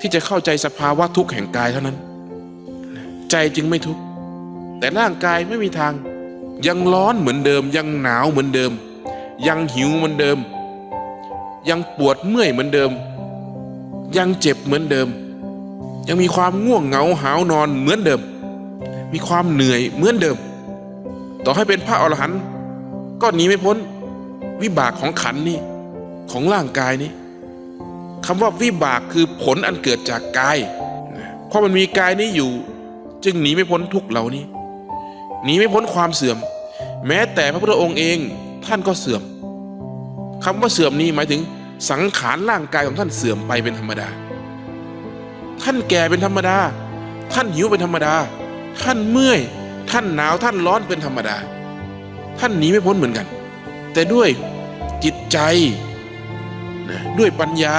ที่จะเข้าใจสภาวะทุกข์แห่งกายเท่านั้น ใจจึงไม่ทุกข์แต่ร่างกายไม่มีทาง ยังร้อนเหมือนเดิม ยังหนาวเหมือนเดิม ยังหิวเหมือนเดิม ยังปวดเมื่อยเหมือนเดิม ยังเจ็บเหมือนเดิม ยังมีความง่วงเหงาหาวนอนเหมือนเดิม มีความเหนื่อยเหมือนเดิม ต่อให้เป็นพระอรหันต์ก็หนีไม่พ้น วิบากของขันนี่ของร่างกายนี้ คำว่าวิบากคือผลอันเกิดจากกาย เพราะมันมีกายนี้อยู่ จึงหนีไม่พ้นทุกเหล่านี้ หนีไม่พ้นความเสื่อม แม้แต่พระพุทธองค์เองท่านก็เสื่อมคำว่าเสื่อมนี้หมายถึงสังขารร่างกายของท่านเสื่อมไปเป็นธรรมดา ท่านแก่เป็นธรรมดา ท่านหิวเป็นธรรมดา ท่านเมื่อย ท่านหนาวท่านร้อนเป็นธรรมดา ท่านหนีไม่พ้นเหมือนกัน แต่ด้วยจิตใจ ด้วยปัญญา